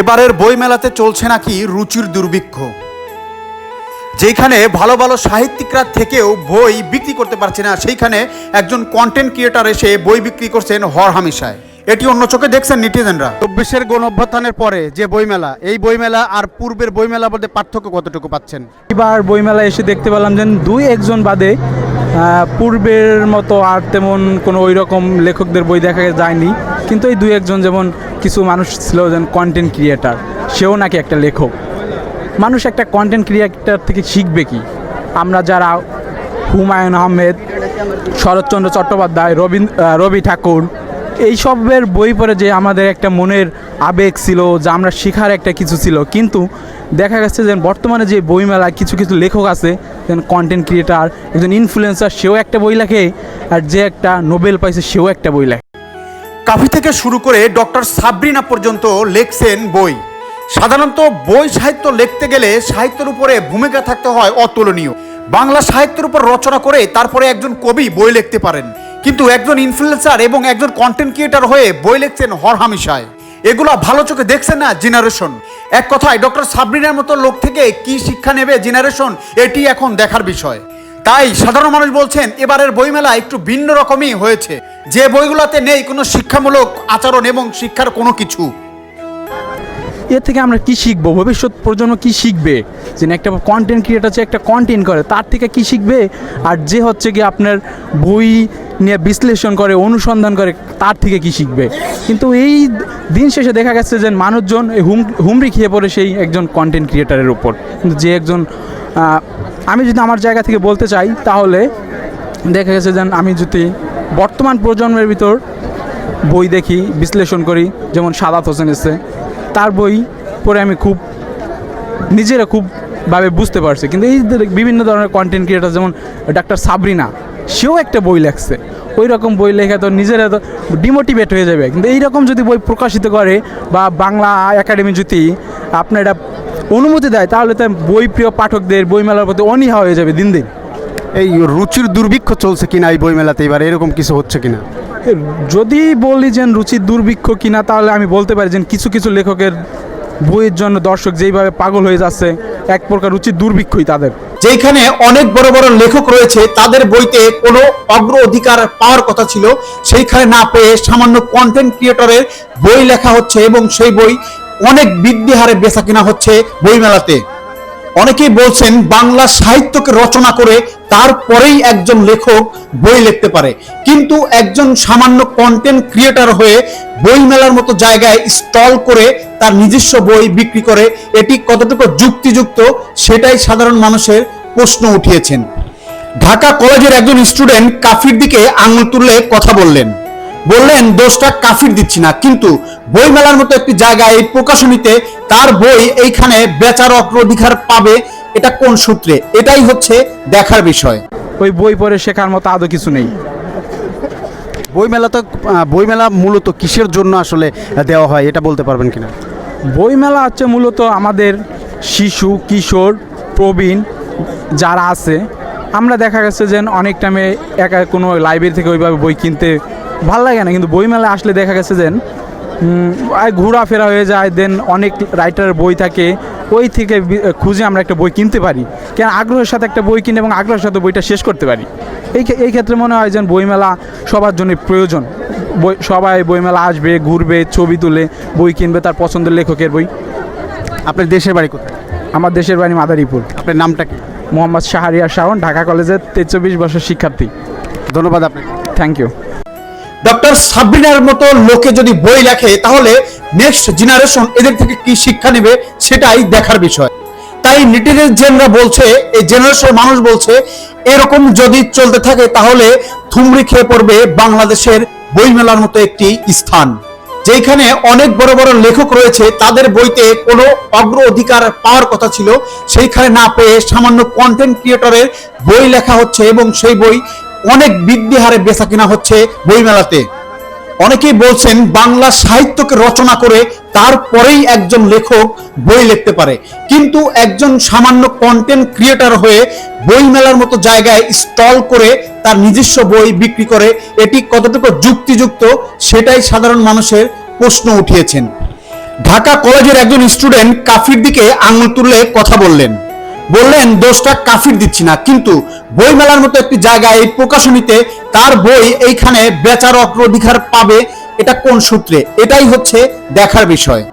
এবারের বইমেলাতে চলছে নাকি রুচির দুর্ভিক্ষ? যেখানে ভালো ভালো সাহিত্যিকরা থেকেও বই বিক্রি করতে পারছে না, সেইখানে একজন কন্টেন্ট ক্রিয়েটার এসে বই বিক্রি করছেন হর হামেশায় এটি অন্য চোখে দেখছেন নিটিজেনরা। চব্বিশের গণ অভ্যুত্থানের পরে যে বইমেলা, এই বইমেলা আর পূর্বের বইমেলা বলতে পার্থক্য কতটুকু পাচ্ছেন? এবার বইমেলা এসে দেখতে পেলাম যে দুই একজন বাদে পূর্বের মতো আর তেমন কোনো ওই রকম লেখকদের বই দেখা যায়নি। কিন্তু এই দুই একজন যেমন কিছু মানুষ ছিল যেন কন্টেন্ট ক্রিয়েটার সেও নাকি একটা লেখক। মানুষ একটা কন্টেন্ট ক্রিয়েটার থেকে শিখবে কি? আমরা যারা হুমায়ুন আহমেদ, শরৎচন্দ্র চট্টোপাধ্যায় রবীন্দ্র রবি ঠাকুর এইসবের বই পড়ে যে আমাদের একটা মনের আবেগ ছিল, যা আমরা শেখার একটা কিছু ছিল। কিন্তু দেখা গেছে যে বর্তমানে যে বইমেলায় কিছু কিছু লেখক আছে যেন কন্টেন্ট ক্রিয়েটার একজন ইনফ্লুয়েন্সার সেও একটা বই লেখে, আর যে একটা নোবেল পাইছে, সেও একটা বই লেখে। কাফি থেকে শুরু করে ডক্টর সাবরিনা পর্যন্ত লেখছেন বই। সাধারণত বই সাহিত্য লিখতে গেলে সাহিত্যের উপরে ভূমিকা থাকতে হয় অতুলনীয়। বাংলা সাহিত্যের উপর রচনা করে তারপরে একজন কবি বই লিখতে পারেন। কিন্তু একজন ইনফ্লুয়েন্সার এবং একজন কন্টেন্ট ক্রিয়েটার হয়ে বই লিখছেন হরহামিশায়। এগুলা ভালো চোখে দেখছেন না জেনারেশন এক কথায়, ডক্টর সাবরিনার মতো লোক থেকে কি শিক্ষা নেবে জেনারেশন, এটি এখন দেখার বিষয়। তাই সাধারণ মানুষ বলছেন, এবারের বইমেলা একটু ভিন্ন রকমই হয়েছে। যে বইগুলোতে নেই কোনো শিক্ষামূলক আচরণ এবং শিক্ষার কোনো কিছু। এর থেকে আমরা কি শিখব? ভবিষ্যৎ প্রজন্ম কি শিখবে? যে একটা কন্টেন্ট ক্রিয়েটার যে একটা কন্টেন্ট করে, তার থেকে কি শিখবে? আর যে হচ্ছে কি আপনার বই নিয়ে বিশ্লেষণ করে, অনুসন্ধান করে তার থেকে কি শিখবে? কিন্তু এই দিন শেষে দেখা গেছে যে মানুষজন এই হুম, হুমড়ি খেয়ে পড়ে সেই একজন কন্টেন্ট ক্রিয়েটারের উপর। কিন্তু যে একজন আমি যদি আমার জায়গা থেকে বলতে চাই, তাহলে দেখা গেছে যে আমি যদি বর্তমান প্রজন্মের ভিতর বই দেখি, বিশ্লেষণ করি, যেমন সাদাত হোসেন এসে তার বই পড়ে আমি খুব, নিজেরা খুব ভাবে বুঝতে পারছি। কিন্তু এই বিভিন্ন ধরনের কন্টেন্ট ক্রিয়েটার যেমন ডাক্তার সাবরিনা সেও একটা বই লেখছে। ওই রকম বই লেখা তো নিজেরা তো ডিমোটিভেট হয়ে যাবে। কিন্তু এইরকম যদি বই প্রকাশিত করে বা বাংলা একাডেমি যদি আপনার এটা অনুমতি দেয় তাহলে তো বই প্রিয় পাঠকদের বইমেলার প্রতি অনীহা হয়ে যাবে দিন দিন। এই রুচির দুর্ভিক্ষ চলছে কিনা এই বইমেলাতে এবার? এরকম কিছু হচ্ছে কিনা? যদি বলি যে রুচির দুর্ভিক্ষ কিনা তাহলে আমি বলতে পারি যে কিছু কিছু লেখকের বইয়ের জন্য দর্শক যেইভাবে পাগল হয়ে যাচ্ছে এক প্রকার উচিত দুর্ভিক্ষই তাদের। যেখানে অনেক বড় বড় লেখক রয়েছে, তাদের বইতে কোনো অগ্র অধিকার পাওয়ার কথা ছিল। সেইখানে না পেয়ে সামান্য কন্টেন্ট ক্রিয়েটরের বই লেখা হচ্ছে এবং সেই বই অনেক বৃদ্ধি হারে বেচা কেনা হচ্ছে বইমেলাতে। অনেকেই বলছেন বাংলা সাহিত্যকে রচনা করে তারপরেই একজন লেখক বই লিখতে পারে। কিন্তু একজন সামান্য কন্টেন্ট ক্রিয়েটর হয়ে বই মেলার মতো জায়গায় স্টল করে তার নিজস্ব বই বিক্রি করে, এটি কতটুকু যুক্তিযুক্ত সেটাই সাধারণ মানুষের প্রশ্ন উঠিয়েছেন। ঢাকা কলেজের একজন স্টুডেন্ট কাফির দিকে আঙুল তুললে কথা বললেন। বললেন দোষটা কাফির দিচ্ছি না। কিন্তু বইমেলার মতো একটি জায়গায় এই প্রকাশনীতে তার বই এইখানে বেচার অগ্রাধিকার পাবে এটা কোন সূত্রে? এটাই হচ্ছে দেখার বিষয়। ওই বই পড়ে শেখার মতো আদৌ কিছু নেই। বইমেলা তো বইমেলা মূলত কিসের জন্য আসলে দেওয়া হয় এটা বলতে পারবেন কিনা? বইমেলা হচ্ছে মূলত আমাদের শিশু কিশোর প্রবীণ যারা আছে। আমরা দেখা গেছে যে অনেক টাইমে একা কোনো লাইব্রেরি থেকে ওইভাবে বই কিনতে ভালো লাগে না কিন্তু বইমেলা আসলে দেখা গেছে যে ঘোরাফেরা হয়ে যায় দেন অনেক রাইটারের বই থাকে ওই থেকে খুঁজে আমরা একটা বই কিনতে পারি। কেন আগ্রহের সাথে একটা বই কিনে এবং আগ্রহের সাথে বইটা শেষ করতে পারি। এই এই ক্ষেত্রে মনে হয় যে বইমেলা সবার জন্য প্রয়োজন। বই সবাই বইমেলা আসবে ঘুরবে ছবি তুলে বই কিনবে তার পছন্দের লেখকের বই। আপনার দেশের বাড়ি কোথায়? আমার দেশের বাড়ি মাদারীপুর। আপনার নামটা কি? মোহাম্মদ শাহরিয়ার শাওন ঢাকা কলেজের তেচব্বিশ বছর শিক্ষার্থী। ধন্যবাদ আপনাকে। থ্যাংক ইউ ডক্টর সাবরিনার মতো লোকে যদি বই লেখে, তাহলে নেক্সট জেনারেশন এদের থেকে কি শিক্ষা নেবে সেটাই দেখার বিষয়। তাই নেটিজেনরা বলছে, এই জেনারেশনের মানুষ বলছে, এরকম যদি চলতে থাকে, তাহলে থুমড়ি খেয়ে পড়বে বাংলাদেশের বইমেলার মতো একটি স্থান। যেখানে অনেক বড় বড় লেখক রয়েছে, তাদের বইতে কোনো অগ্র অধিকার পাওয়ার কথা ছিল। সেইখানে না পেয়ে সামান্য কন্টেন্ট ক্রিয়েটরের বই লেখা হচ্ছে এবং সেই বই অনেক বৃদ্ধি হারে বেচা কিনা হচ্ছে বইমেলাতে। অনেকেই বলছেন, বাংলা সাহিত্যকে রচনা করে তারপরেই একজন লেখক বই লিখতে পারে। কিন্তু একজন সামান্য কন্টেন্ট ক্রিয়েটর হয়ে বই মেলার মতো জায়গায় স্টল করে তার নিজস্ব বই বিক্রি করে, এটি কতটুকু যুক্তিযুক্ত সেটাই সাধারণ মানুষের প্রশ্ন উঠিয়েছেন। ঢাকা কলেজের একজন স্টুডেন্ট কাফির দিকে আঙুল তুললে কথা বললেন। বললেন, দোষটা কাফির দিচ্ছি না। কিন্তু বই মেলার মতো একটি জায়গায় এই প্রকাশনীতে তার বই এইখানে বেচার অগ্রাধিকার পাবে, এটা কোন সূত্রে? এটাই হচ্ছে দেখার বিষয়।